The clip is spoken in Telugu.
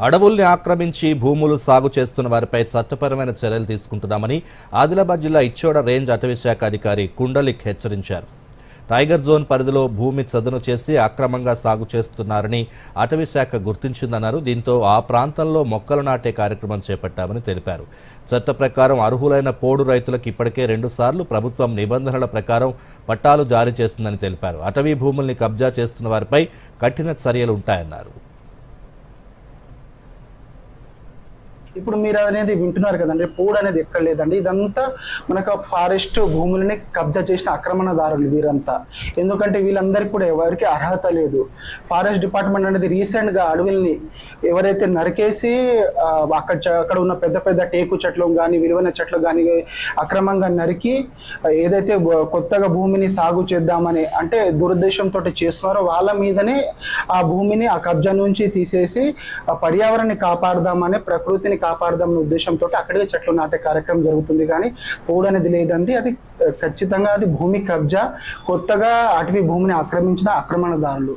అడవుల్ని ఆక్రమించి భూములు సాగు చేస్తున్న వారిపై చట్టపరమైన చర్యలు తీసుకుంటున్నామని ఆదిలాబాద్ జిల్లా ఇచ్చోడ రేంజ్ అటవీశాఖ అధికారి కుండలిక్ హెచ్చరించారు. టైగర్ జోన్ పరిధిలో భూమి చదును చేసి అక్రమంగా సాగు చేస్తున్నారని అటవీశాఖ గుర్తించిందన్నారు. దీంతో ఆ ప్రాంతంలో మొక్కలు నాటే కార్యక్రమం చేపట్టామని తెలిపారు. చట్ట ప్రకారం అర్హులైన పోడు రైతులకు ఇప్పటికే రెండుసార్లు ప్రభుత్వం నిబంధనల ప్రకారం పట్టాలు జారీ చేసిందని తెలిపారు. అటవీ భూముల్ని కబ్జా చేస్తున్న వారిపై కఠిన చర్యలు ఉంటాయన్నారు. ఇప్పుడు మీరు అనేది వింటున్నారు కదండి పూడ్ అనేది ఎక్కడ లేదండి. ఇదంతా మనకు ఫారెస్ట్ భూములని కబ్జా చేసిన ఆక్రమణదారులు వీరంతా. ఎందుకంటే వీళ్ళందరికీ కూడా ఎవరికి అర్హత లేదు. ఫారెస్ట్ డిపార్ట్మెంట్ అనేది రీసెంట్గా అడవుల్ని ఎవరైతే నరికేసి అక్కడ అక్కడ ఉన్న పెద్ద పెద్ద టేకు చెట్లు కానీ విలువైన చెట్లు కానీ అక్రమంగా నరికి ఏదైతే కొత్తగా భూమిని సాగు చేద్దామని అంటే దురుద్దేశంతో చేస్తున్నారో వాళ్ళ మీదనే ఆ భూమిని ఆ కబ్జా నుంచి తీసేసి పర్యావరణాన్ని కాపాడదామని ప్రకృతిని కాపాడదామనే ఉద్దేశంతో అక్కడే చెట్లు నాటే కార్యక్రమం జరుగుతుంది. కానీ పూడ్ లేదండి. అది ఖచ్చితంగా అది భూమి కబ్జా. కొత్తగా అటవీ భూమిని ఆక్రమించిన ఆక్రమణదారులు.